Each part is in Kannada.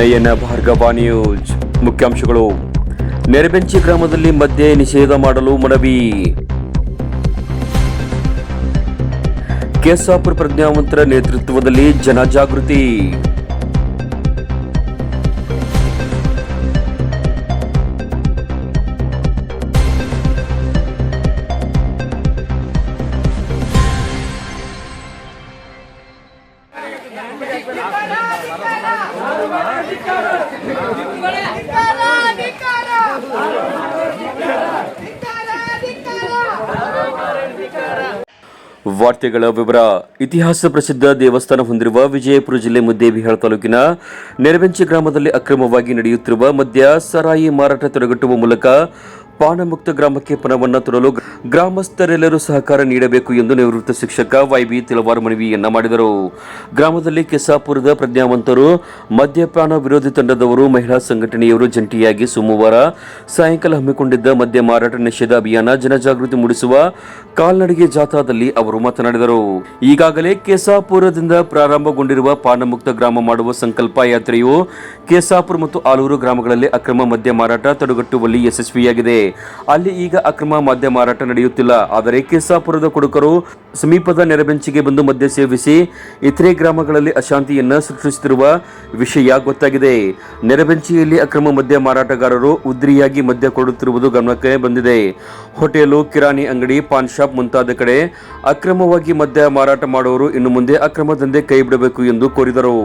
ನಯನ ಭಾರ್ಗವ ನ್ಯೂಸ್ ಮುಖ್ಯಾಂಶಗಳು. ನೆರೆಬೆಂಚಿ ಗ್ರಾಮದಲ್ಲಿ ಮದ್ಯ ನಿಷೇಧ ಮಾಡಲು ಮನವಿ. ಕೇಸಾಪುರ ಪ್ರಜ್ಞಾವಂತರ ನೇತೃತ್ವದಲ್ಲಿ ಜನಜಾಗೃತಿ. ವಾರ್ತೆಗಳ ವಿವರ. ಇತಿಹಾಸ ಪ್ರಸಿದ್ಧ ದೇವಸ್ಥಾನ ಹೊಂದಿರುವ ವಿಜಯಪುರ ಜಿಲ್ಲೆ ಮುದ್ದೇಬಿಹಾಳ ತಾಲೂಕಿನ ನೆರವೆಂಚಿ ಗ್ರಾಮದಲ್ಲಿ ಅಕ್ರಮವಾಗಿ ನಡೆಯುತ್ತಿರುವ ಮದ್ಯ ಸರಾಯಿ ಮಾರಾಟ ತಡೆಗಟ್ಟುವ ಮೂಲಕ ಪಾನಮುಕ್ತ ಗ್ರಾಮಕ್ಕೆ ಪಣವನ್ನು ತರಲು ಗ್ರಾಮಸ್ಥರೆಲ್ಲರೂ ಸಹಕಾರ ನೀಡಬೇಕು ಎಂದು ನಿವೃತ್ತ ಶಿಕ್ಷಕ ವೈಬಿ ತಿಳವಾರ್ ಮನವಿಯನ್ನ ಮಾಡಿದರು. ಗ್ರಾಮದಲ್ಲಿ ಕೆಸಾಪುರದ ಪ್ರಜ್ಞಾವಂತರು, ಮದ್ಯಪಾನ ವಿರೋಧಿ ತಂಡದವರು, ಮಹಿಳಾ ಸಂಘಟನೆಯವರು ಜಂಟಿಯಾಗಿ ಸೋಮವಾರ ಸಾಯಂಕಾಲ ಹಮ್ಮಿಕೊಂಡಿದ್ದ ಮದ್ಯ ಮಾರಾಟ ನಿಷೇಧ ಅಭಿಯಾನ ಜನಜಾಗೃತಿ ಮೂಡಿಸುವ ಕಾಲ್ನಡಿಗೆ ಜಾಥಾದಲ್ಲಿ ಅವರು ಮಾತನಾಡಿದರು. ಈಗಾಗಲೇ ಕೆಸಾಪುರದಿಂದ ಪ್ರಾರಂಭಗೊಂಡಿರುವ ಪಾನಮುಕ್ತ ಗ್ರಾಮ ಮಾಡುವ ಸಂಕಲ್ಪ ಯಾತ್ರೆಯು ಕೆಸಾಪುರ ಮತ್ತು ಆಲೂರು ಗ್ರಾಮಗಳಲ್ಲಿ ಅಕ್ರಮ ಮದ್ಯ ಮಾರಾಟ ತಡೆಗಟ್ಟುವಲ್ಲಿ ಯಶಸ್ವಿಯಾಗಿದೆ. ಅಲ್ಲಿ ಈಗ ಅಕ್ರಮ ಮದ್ಯ ಮಾರಾಟ ನಡೆಯುತ್ತಿಲ್ಲ. ಆದರೆ ಕೆಸಾಪುರದ ಕುಡುಕರು ಸಮೀಪದ ನೆರಬೆಂಚಿಗೆ ಬಂದು ಮದ್ಯ ಸೇವಿಸಿ ಇತರೆ ಗ್ರಾಮಗಳಲ್ಲಿ ಅಶಾಂತಿಯನ್ನು ಸೃಷ್ಟಿಸುತ್ತಿರುವ ವಿಷಯ ಗೊತ್ತಾಗಿದೆ. ನೆರಬೆಂಚಿಯಲ್ಲಿ ಅಕ್ರಮ ಮದ್ಯ ಮಾರಾಟಗಾರರು ಉದ್ರಿಯಾಗಿ ಮದ್ಯ ಕೊಡುತ್ತಿರುವುದು ಗಮನಕ್ಕೆ ಬಂದಿದೆ. ಹೋಟೆಲು, ಕಿರಾಣಿ ಅಂಗಡಿ, ಪಾನ್ ಶಾಪ್ ಮುಂತಾದ ಕಡೆ ಅಕ್ರಮವಾಗಿ ಮದ್ಯ ಮಾರಾಟ ಮಾಡುವವರು ಇನ್ನು ಮುಂದೆ ಅಕ್ರಮ ದಂಧೆ ಕೈ ಬಿಡಬೇಕು ಎಂದು ಕೋರಿದರು.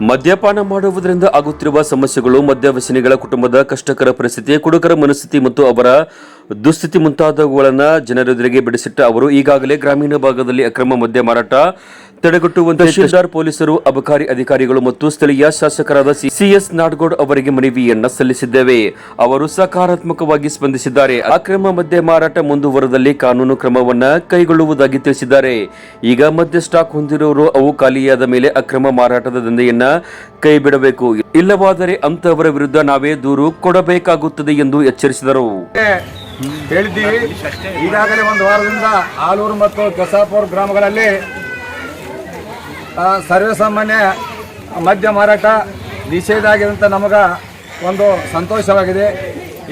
ಮದ್ಯಪಾನ ಮಾಡುವುದರಿಂದ ಆಗುತ್ತಿರುವ ಸಮಸ್ಯೆಗಳು ಮದ್ಯವ್ಯಸನಿಗಳ ಕುಟುಂಬದ ಕಷ್ಟಕರ ಪರಿಸ್ಥಿತಿ, ಕುಡುಕರ ಮನಸ್ಥಿತಿ ಮತ್ತು ಅವರ ದುಸ್ಥಿತಿ ಮುಂತಾದವುಗಳನ್ನು ಜನರೆದುರಿಗೆ ಬಿಡಿಸಿಟ್ಟ ಅವರು ಈಗಾಗಲೇ ಗ್ರಾಮೀಣ ಭಾಗದಲ್ಲಿ ಅಕ್ರಮ ಮದ್ಯ ಮಾರಾಟ ತಡೆಗಟ್ಟುವಂತೆ ತಹಶೀಲ್ದಾರ್ ಪೊಲೀಸರು ಅಬಕಾರಿ ಅಧಿಕಾರಿಗಳು ಮತ್ತು ಸ್ಥಳೀಯ ಶಾಸಕರಾದ ಸಿಎಸ್ ನಾಡಗೌಡ್ ಅವರಿಗೆ ಮನವಿಯನ್ನ ಸಲ್ಲಿಸಿದ್ದೇವೆ. ಅವರು ಸಕಾರಾತ್ಮಕವಾಗಿ ಸ್ಪಂದಿಸಿದ್ದಾರೆ. ಅಕ್ರಮ ಮದ್ಯ ಮಾರಾಟ ಮುಂದುವರದಲ್ಲಿ ಕಾನೂನು ಕ್ರಮವನ್ನ ಕೈಗೊಳ್ಳುವುದಾಗಿ ತಿಳಿಸಿದ್ದಾರೆ. ಈಗ ಮದ್ಯ ಸ್ಟಾಕ್ ಹೊಂದಿರುವವರು ಅವು ಖಾಲಿಯಾದ ಮೇಲೆ ಅಕ್ರಮ ಮಾರಾಟದ ದಂಧೆಯನ್ನ ಕೈಬಿಡಬೇಕು. ಇಲ್ಲವಾದರೆ ಅಂತವರ ವಿರುದ್ಧ ನಾವೇ ದೂರು ಕೊಡಬೇಕಾಗುತ್ತದೆ ಎಂದು ಎಚ್ಚರಿಸಿದರು. ಹೇಳಿದ್ದೀವಿ ಈಗಾಗಲೇ ಒಂದು ವಾರದಿಂದ ಆಲೂರು ಮತ್ತು ಕಸಾಪುರ ಗ್ರಾಮಗಳಲ್ಲಿ ಸರ್ವೇಸಾಮಾನ್ಯ ಮದ್ಯ ಮಾರಾಟ ನಿಷೇಧ ಆಗಿದಂಥ ನಮಗೆ ಒಂದು ಸಂತೋಷವಾಗಿದೆ.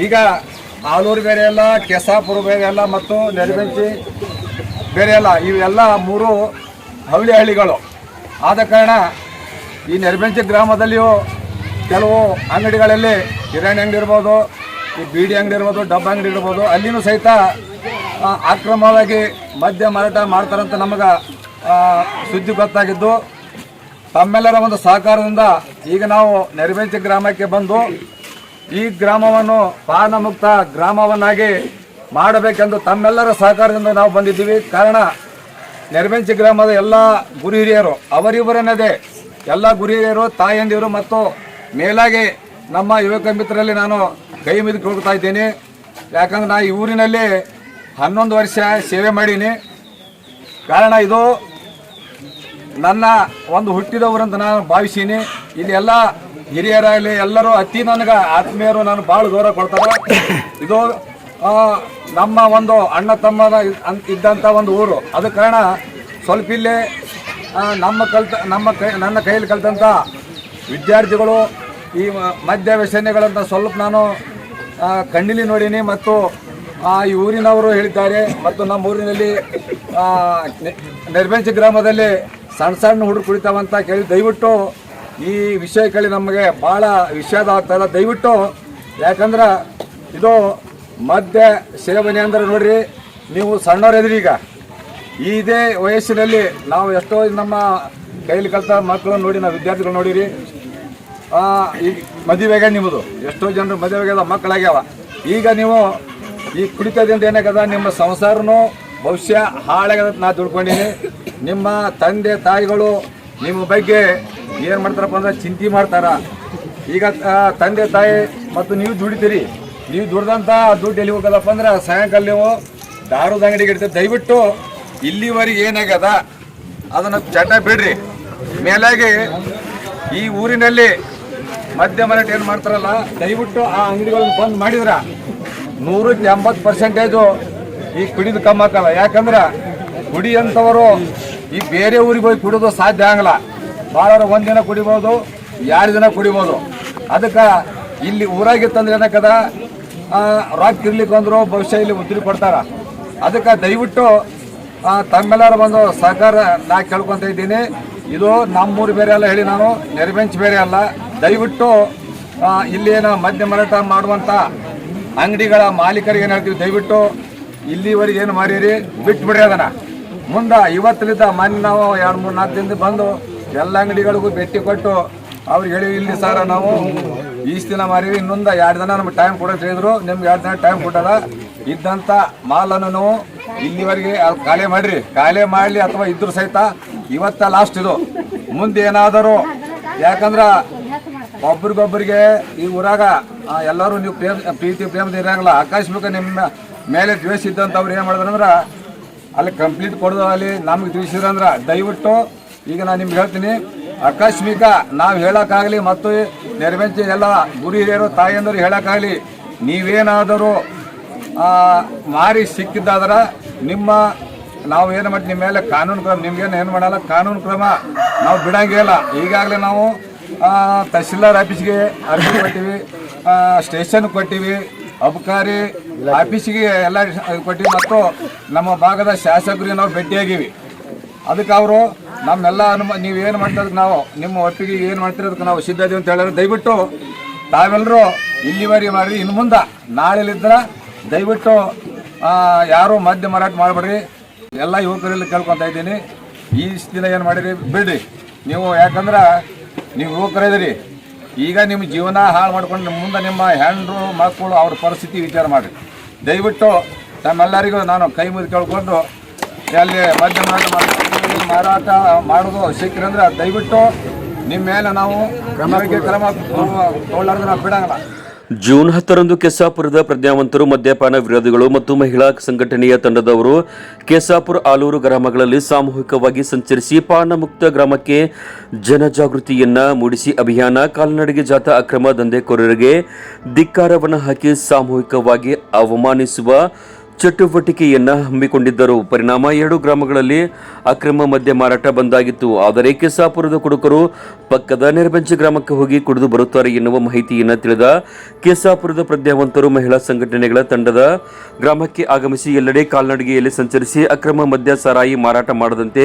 ಈಗ ಆಲೂರು ಬೇರೆ ಎಲ್ಲ, ಕೆಸಾಪುರ ಬೇರೆ ಎಲ್ಲ ಮತ್ತು ನೆರಬೆಂಚಿ ಬೇರೆ ಎಲ್ಲ ಇವೆಲ್ಲ ಮೂರು ಹಳ್ಳಿ ಹಳ್ಳಿಗಳು. ಆದ ಕಾರಣ ಈ ನೆರಬೆಂಚಿ ಗ್ರಾಮದಲ್ಲಿಯೂ ಕೆಲವು ಅಂಗಡಿಗಳಲ್ಲಿ ಕಿರಾಣಿ ಅಂಗಡಿ ಇರ್ಬೋದು, ಈ ಬೀಡಿ ಅಂಗಡಿ ಇರ್ಬೋದು, ಡಬ್ಬ ಅಂಗಡಿ ಇರ್ಬೋದು, ಅಲ್ಲಿನೂ ಸಹಿತ ಅಕ್ರಮವಾಗಿ ಮದ್ಯ ಮಾರಾಟ ಮಾಡ್ತಾರಂತ ನಮಗೆ ಸುದ್ದಿ ಗೊತ್ತಾಗಿದ್ದು, ತಮ್ಮೆಲ್ಲರ ಒಂದು ಸಹಕಾರದಿಂದ ಈಗ ನಾವು ನೆರವೇಂಚಿ ಗ್ರಾಮಕ್ಕೆ ಬಂದು ಈ ಗ್ರಾಮವನ್ನು ಪಾನಮುಕ್ತ ಗ್ರಾಮವನ್ನಾಗಿ ಮಾಡಬೇಕೆಂದು ತಮ್ಮೆಲ್ಲರ ಸಹಕಾರದಿಂದ ನಾವು ಬಂದಿದ್ದೀವಿ. ಕಾರಣ ನೆರವೆಂಚಿ ಗ್ರಾಮದ ಎಲ್ಲ ಗುರು ಹಿರಿಯರು ಎಲ್ಲ ಗುರು ಹಿರಿಯರು ತಾಯಂದಿರು ಮತ್ತು ಮೇಲಾಗಿ ನಮ್ಮ ಯುವಕ ಮಿತ್ರರಲ್ಲಿ ನಾನು ಕೈ ಮಿದುಕೊಳ್ತಾ ಹೋಗ್ತಾ ಇದ್ದೀನಿ. ಯಾಕಂದ್ರೆ ನಾ ಈ ಊರಿನಲ್ಲಿ ಹನ್ನೊಂದು ವರ್ಷ ಸೇವೆ ಮಾಡೀನಿ. ಕಾರಣ ಇದು ನನ್ನ ಒಂದು ಹುಟ್ಟಿದವರಂತ ನಾನು ಭಾವಿಸೀನಿ. ಇಲ್ಲಿ ಎಲ್ಲ ಹಿರಿಯರಾಗಲಿ ಎಲ್ಲರೂ ಅತಿ ನನಗೆ ಆತ್ಮೀಯರು ನಾನು ಭಾಳ ಗೌರವ ಕೊಡ್ತಾರೆ. ಇದು ನಮ್ಮ ಒಂದು ಅಣ್ಣ ತಮ್ಮ ಇದ್ದಂಥ ಒಂದು ಊರು. ಅದ ಕಾರಣ ಸ್ವಲ್ಪ ಇಲ್ಲಿ ನಮ್ಮ ಕಲ್ತ, ನಮ್ಮ ಕೈ, ನನ್ನ ಕೈಯಲ್ಲಿ ಕಲ್ತಂಥ ವಿದ್ಯಾರ್ಥಿಗಳು ಈ ಮದ್ಯ ವ್ಯಸನಿಗಳಂತ ಸ್ವಲ್ಪ ನಾನು ಕಣ್ಣಿಲಿ ನೋಡೀನಿ ಮತ್ತು ಈ ಊರಿನವರು ಹೇಳಿದ್ದಾರೆ ಮತ್ತು ನಮ್ಮ ಊರಿನಲ್ಲಿ ಆ, ನೆ- ಗ್ರಾಮದಲ್ಲಿ ಸಣ್ಣ ಸಣ್ಣ ಹುಡುಗರು ಕುಡಿತಾವಂತ ಕೇಳಿ ದಯವಿಟ್ಟು ಈ ವಿಷಯ ಕೇಳಿ ನಮಗೆ ಭಾಳ ವಿಷಾದ ಆಗ್ತದೆ. ದಯವಿಟ್ಟು ಯಾಕಂದ್ರೆ ಇದು ಮದ್ಯ ಸೇವನೆ ಅಂದ್ರೆ ನೋಡ್ರಿ ನೀವು ಸಣ್ಣವ್ರು ಈಗ. ಇದೇ ವಯಸ್ಸಿನಲ್ಲಿ ನಾವು ಎಷ್ಟೋ ನಮ್ಮ ಕೈಲಿ ಕಲಿತ ಮಕ್ಕಳು ನೋಡಿ ನಾವು ವಿದ್ಯಾರ್ಥಿಗಳು ನೋಡಿರಿ. ಈಗ ಮದುವೆಗೆ ನಿಮ್ಮದು. ಎಷ್ಟೋ ಜನರು ಮದುವೆಗೆ ಮಕ್ಕಳಾಗ್ಯಾವ. ಈಗ ನೀವು ಈ ಕುಡಿತದಿಂದ ಏನಾಗದ ನಿಮ್ಮ ಸಂಸಾರನು ಭವಿಷ್ಯ ಹಾಳಾಗದ ನಾ ತಿಳ್ಕೊಂಡಿನಿ. ನಿಮ್ಮ ತಂದೆ, ತಾಯಿಗಳು ನಿಮ್ಮ ಬಗ್ಗೆ ಏನು ಮಾಡ್ತಾರಪ್ಪ ಅಂದ್ರೆ ಚಿಂತೆ ಮಾಡ್ತಾರ. ಈಗ ತಂದೆ, ತಾಯಿ ಮತ್ತು ನೀವು ದುಡಿತೀರಿ. ನೀವು ದುಡ್ದಂಥ ದುಡ್ಡು ಎಲ್ಲಿ ಹೋಗದಪ್ಪ ಅಂದ್ರೆ ಸಾಯಂಕಾಲ ನೀವು ದಾರದ ಅಂಗಡಿಗೆ ಇಡ್ತೀರಿ. ದಯವಿಟ್ಟು ಇಲ್ಲಿವರೆಗೆ ಏನಾಗ್ಯದ? ಅದನ್ನು ಚಟ ಬಿಡ್ರಿ. ಮೇಲಾಗಿ ಈ ಊರಿನಲ್ಲಿ ಮದ್ಯ ಮಾರಾಟ ಏನು ಮಾಡ್ತಾರಲ್ಲ, ದಯವಿಟ್ಟು ಆ ಅಂಗಡಿಗಳನ್ನು ಬಂದ್ ಮಾಡಿದ್ರ ನೂರಕ್ಕೆ ಎಂಬತ್ತು ಪರ್ಸೆಂಟೇಜು ಈ ಕುಡಿದು ಕಮ್ಮಿ ಹಾಕಲ್ಲ. ಯಾಕಂದ್ರೆ ಕುಡಿಯಂಥವರು ಈ ಬೇರೆ ಊರಿಗೆ ಹೋಗಿ ಕುಡಿದು ಸಾಧ್ಯ ಆಗಲ್ಲ. ಭಾಳ ಒಂದಿನ ಕುಡಿಬೋದು, ಎರಡು ದಿನ ಕುಡಿಬೋದು. ಅದಕ್ಕೆ ಇಲ್ಲಿ ಊರಾಗಿತ್ತಂದ್ರೆ ಏನಕ್ಕದ? ರಾಕ್ ಇರ್ಲಿಕ್ಕೆ ಅಂದರು ಭವಿಷ್ಯ ಇಲ್ಲಿ ಉದ್ರಿ ಕೊಡ್ತಾರೆ. ಅದಕ್ಕೆ ದಯವಿಟ್ಟು ತಮ್ಮೆಲ್ಲರ ಬಂದು ಸಹಕಾರ ನಾ ಕೇಳ್ಕೊತ ಇದ್ದೀನಿ. ಇದು ನಮ್ಮೂರು ಬೇರೆ ಅಲ್ಲ ಹೇಳಿ ನಾನು, ನೆರಬೆಂಚ್ ಬೇರೆ ಅಲ್ಲ. ದಯವಿಟ್ಟು ಇಲ್ಲಿ ಇಲ್ಲೇನು ಮದ್ಯ ಮಾರಾಟ ಮಾಡುವಂಥ ಅಂಗಡಿಗಳ ಮಾಲೀಕರಿಗೆ ಏನು ಹೇಳ್ತೀವಿ ದಯವಿಟ್ಟು ಇಲ್ಲಿವರೆಗೆ ಏನು ಮಾರೀರಿ ಬಿಟ್ಬಿಡ್ರಿ ಅದನ್ನ. ಮುಂದೆ ಇವತ್ತಲಿದ್ದ ಮೊನ್ನೆ ನಾವು ಎರಡು ಮೂರು ನಾಲ್ಕು ದಿನದ ಬಂದು ಎಲ್ಲ ಅಂಗಡಿಗಳಿಗೂ ಭೇಟಿ ಕೊಟ್ಟು ಅವ್ರಿಗೆ ಹೇಳಿ ಇಲ್ಲಿ ಸಾರ ನಾವು ಈಸ್ಟ್ ದಿನ ಮಾರೀವಿ ಇನ್ನೊಂದು ಎರಡು ದಿನ ನಮ್ಗೆ ಟೈಮ್ ಕೊಡೋಕೆ ಹೇಳಿದ್ರು. ನಿಮ್ಗೆ ಎರಡು ದಿನ ಟೈಮ್ ಕೊಟ್ಟದ ಇದ್ದಂಥ ಮಾಲನ್ನು ನಾವು ಇಲ್ಲಿವರೆಗೆ ಖಾಲಿ ಮಾಡಿರಿ. ಖಾಲಿ ಮಾಡಲಿ ಅಥವಾ ಇದ್ರು ಸಹಿತ ಇವತ್ತ ಲಾಸ್ಟ್ ಇದು. ಮುಂದೆ ಏನಾದರೂ, ಯಾಕಂದ್ರೆ ಒಬ್ರಿಗೊಬ್ಬರಿಗೆ ಈ ಊರಾಗ ಎಲ್ಲರೂ ನೀವು ಪ್ರೇಮ ಪ್ರೀತಿ ಪ್ರೇಮದ ಇರಂಗಿಲ್ಲ. ಆಕಸ್ಮಿಕ ನಿಮ್ಮ ಮೇಲೆ ದ್ವೇಷ ಇದ್ದಂಥವ್ರು ಏನು ಮಾಡಿದ್ರಂದ್ರೆ ಅಲ್ಲಿ ಕಂಪ್ಲೀಟ್ ಕೊಡೋದು ಅಲ್ಲಿ ನಮ್ಗೆ ತಿಳಿಸಿದ್ರಂದ್ರೆ ದಯವಿಟ್ಟು ಈಗ ನಾನು ನಿಮ್ಗೆ ಹೇಳ್ತೀನಿ ಆಕಸ್ಮಿಕ ನಾವು ಹೇಳೋಕ್ಕಾಗಲಿ ಮತ್ತು ನೆರವೇರ್ಚಿ ಎಲ್ಲ ಗುರಿ ಹಿರಿಯರು, ತಾಯಿಯಂದರು ಹೇಳೋಕ್ಕಾಗಲಿ, ನೀವೇನಾದರೂ ಮಾರಿ ಸಿಕ್ಕಿದ್ದಾದ್ರೆ ನಿಮ್ಮ, ನಾವು ಏನು ಮಾಡ್ತೀವಿ, ನಿಮ್ಮ ಮೇಲೆ ಕಾನೂನು ಕ್ರಮ, ನಿಮ್ಗೇನು ಏನು ಮಾಡಲ್ಲ, ಕಾನೂನು ಕ್ರಮ ನಾವು ಬಿಡಂಗಿಲ್ಲ ಈಗಾಗಲೇ ನಾವು ತಹಶೀಲ್ದಾರ್ ಆಫೀಸ್ಗೆ ಅರ್ಜಿ ಕೊಟ್ಟಿವಿ. ಸ್ಟೇಷನ್ ಕೊಟ್ಟಿವಿ. ಅಬಕಾರಿ ಆಫೀಸಿಗೆ ಎಲ್ಲ ಕೊಟ್ಟಿವಿ ಮತ್ತು ನಮ್ಮ ಭಾಗದ ಶಾಸಕರಿಗೆ ನಾವು ಭೇಟಿಯಾಗಿವಿ. ಅದಕ್ಕೆ ಅವರು ನಮ್ಮೆಲ್ಲ ಅನುಮ, ನೀವು ಏನು ಮಾಡ್ತಾರೆ ನಾವು, ನಿಮ್ಮ ಒಪ್ಪಿಗೆ ಏನು ಮಾಡ್ತೀರಿ ಅದಕ್ಕೆ ನಾವು ಸಿದ್ಧ ಅಂತ ಹೇಳಿದ್ರೆ. ದಯವಿಟ್ಟು ತಾವೆಲ್ಲರೂ ಇಲ್ಲಿವರೆಗೆ ಮಾಡಿ ಇನ್ನು ಮುಂದೆ ನಾಳೆಲಿದ್ರೆ ದಯವಿಟ್ಟು ಯಾರು ಮದ್ಯ ಮಾರಾಟ ಮಾಡಬೇಡ್ರಿ. ಎಲ್ಲ ಯುವಕರಲ್ಲಿ ಕೇಳ್ಕೊತಾ ಇದ್ದೀನಿ. ಈ ದಿನ ಏನು ಮಾಡಿರಿ? ಬಿಡ್ರಿ. ನೀವು ಯಾಕಂದ್ರೆ ನೀವು ಯುವಕರಿದ್ದೀರಿ ಈಗ ನಿಮ್ಮ ಜೀವನ ಹಾಳು ಮಾಡ್ಕೊಂಡು ಮುಂದೆ ನಿಮ್ಮ ಹೆಣ್ಣರು ಮಕ್ಕಳು ಅವ್ರ ಪರಿಸ್ಥಿತಿ ವಿಚಾರ ಮಾಡಿರಿ. ದಯವಿಟ್ಟು ತಮ್ಮೆಲ್ಲರಿಗೂ ನಾನು ಕೈ ಮುಗಿದು ಕೇಳ್ಕೊಂಡು ಅಲ್ಲಿ ಮಾಡಿ- ಮಾರಾಟ ಮಾಡೋದು ಸಿಕ್ಕಿರಂದ್ರೆ ದಯವಿಟ್ಟು ನಿಮ್ಮ ಮೇಲೆ ನಾವು ಕ್ರಮಕ್ಕೆ ಕ್ರಮ ತಗೊಳ್ಳಾರ್ದು ನಾವು ಬಿಡಂಗಿಲ್ಲ. ಜೂನ್ ಹತ್ತರಂದು ಕೆಸಾಪುರದ ಪ್ರಜ್ಞಾವಂತರು, ಮದ್ಯಪಾನ ವಿರೋಧಿಗಳು ಮತ್ತು ಮಹಿಳಾ ಸಂಘಟನೆಯ ತಂಡದವರು ಕೆಸಾಪುರ ಆಲೂರು ಗ್ರಾಮಗಳಲ್ಲಿ ಸಾಮೂಹಿಕವಾಗಿ ಸಂಚರಿಸಿ ಪಾನ ಮುಕ್ತ ಗ್ರಾಮಕ್ಕೆ ಜನಜಾಗೃತಿಯನ್ನ ಮೂಡಿಸಿ ಅಭಿಯಾನ ಕಾಲ್ನಡಿಗೆ ಜಾಥಾ ಅಕ್ರಮ ದಂಧೆಕೋರರಿಗೆ ಧಿಕ್ಕಾರವನ್ನು ಹಾಕಿ ಸಾಮೂಹಿಕವಾಗಿ ಅವಮಾನಿಸುವ ಚಟುವಟಿಕೆಯನ್ನ ಹಮ್ಮಿಕೊಂಡಿದ್ದರು ಪರಿಣಾಮ ಎರಡು ಗ್ರಾಮಗಳಲ್ಲಿ ಅಕ್ರಮ ಮದ್ಯ ಮಾರಾಟ ಬಂದಾಗಿತ್ತು. ಆದರೆ ಕೆಸಾಪುರದ ಕುಡುಕರು ಪಕ್ಕದ ನೆರಬಂಚಿ ಗ್ರಾಮಕ್ಕೆ ಹೋಗಿ ಕುಡಿದು ಬರುತ್ತಾರೆ ಎನ್ನುವ ಮಾಹಿತಿಯನ್ನು ತಿಳಿದ ಕೆಸಾಪುರದ ಪ್ರಜ್ಞಾವಂತರು ಮಹಿಳಾ ಸಂಘಟನೆಗಳ ತಂಡದ ಗ್ರಾಮಕ್ಕೆ ಆಗಮಿಸಿ ಎಲ್ಲೆಡೆ ಕಾಲ್ನಡಿಗೆಯಲ್ಲಿ ಸಂಚರಿಸಿ ಅಕ್ರಮ ಮದ್ಯ ಸಾರಾಯಿ ಮಾರಾಟ ಮಾಡದಂತೆ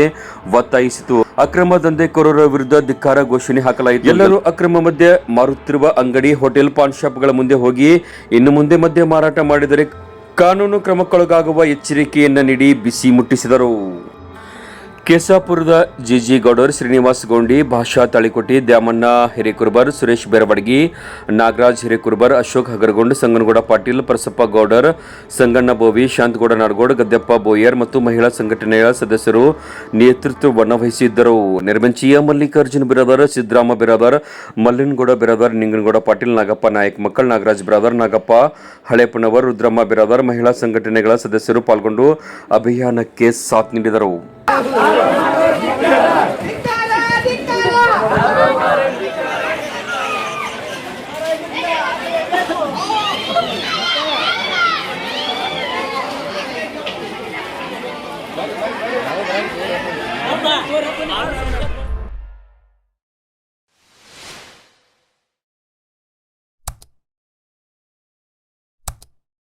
ಒತ್ತಾಯಿಸಿತು. ಅಕ್ರಮ ದಂಧೆಕೋರರ ವಿರುದ್ಧ ಧಿಕ್ಕಾರ ಘೋಷಣೆ ಹಾಕಲಾಯಿತು. ಎಲ್ಲರೂ ಅಕ್ರಮ ಮದ್ಯ ಮಾರುತ್ತಿರುವ ಅಂಗಡಿ, ಹೋಟೆಲ್ ಪಾನ್ ಶಾಪ್ಗಳ ಮುಂದೆ ಹೋಗಿ ಇನ್ನು ಮುಂದೆ ಮದ್ಯ ಮಾರಾಟ ಮಾಡಿದರೆ ಕಾನೂನು ಕ್ರಮಕ್ಕೊಳಗಾಗುವ ಎಚ್ಚರಿಕೆಯನ್ನು ನೀಡಿ ಬಿಸಿ ಮುಟ್ಟಿಸಿದರು. ಕೇಸಾಪುರದ ಜಿಜಿ ಗೌಡರ್ ಶ್ರೀನಿವಾಸ್ ಗೌಂಡಿ, ಭಾಷಾ ತಾಳಿಕೋಟಿ ದ್ಯಾಮಣ್ಣ ಹಿರೇಕುರ್ಬರ್, ಸುರೇಶ್ ಬೆರವಡಗಿ, ನಾಗರಾಜ್ ಹಿರೇಕುರ್ಬರ್, ಅಶೋಕ್ ಹಗರಗೊಂಡ್, ಸಂಗನಗೌಡ ಪಾಟೀಲ್, ಪರಸಪ್ಪ ಗೌಡರ್, ಸಂಗಣ್ಣ ಬೋವಿ, ಶಾಂತಗೌಡ ನಾಡಗೌಡ್ ಗದ್ದಪ್ಪ ಬೋಯರ್ ಮತ್ತು ಮಹಿಳಾ ಸಂಘಟನೆಯ ಸದಸ್ಯರು ನೇತೃತ್ವವನ್ನು ವಹಿಸಿದ್ದರು. ನಿರ್ಮಂಚಿಯ ಮಲ್ಲಿಕಾರ್ಜುನ್ ಬಿರಾದರ್, ಸಿದ್ದರಾಮ ಬಿರಾದರ್, ಮಲ್ಲಿನಗೌಡ ಬಿರಾದರ್, ನಿಂಗನಗೌಡ ಪಾಟೀಲ್, ನಾಗಪ್ಪ ನಾಯಕ್ ಮಕ್ಕಳ್, ನಾಗರಾಜ್ ಬಿರಾದರ್, ನಾಗಪ್ಪ ಹಳೆಪುಣವರ್ ರುದ್ರಮ್ಮ ಬಿರಾದರ್ ಮಹಿಳಾ ಸಂಘಟನೆಗಳ ಸದಸ್ಯರು ಪಾಲ್ಗೊಂಡು ಅಭಿಯಾನಕ್ಕೆ ಸಾಥ್ ನೀಡಿದರು. 这 个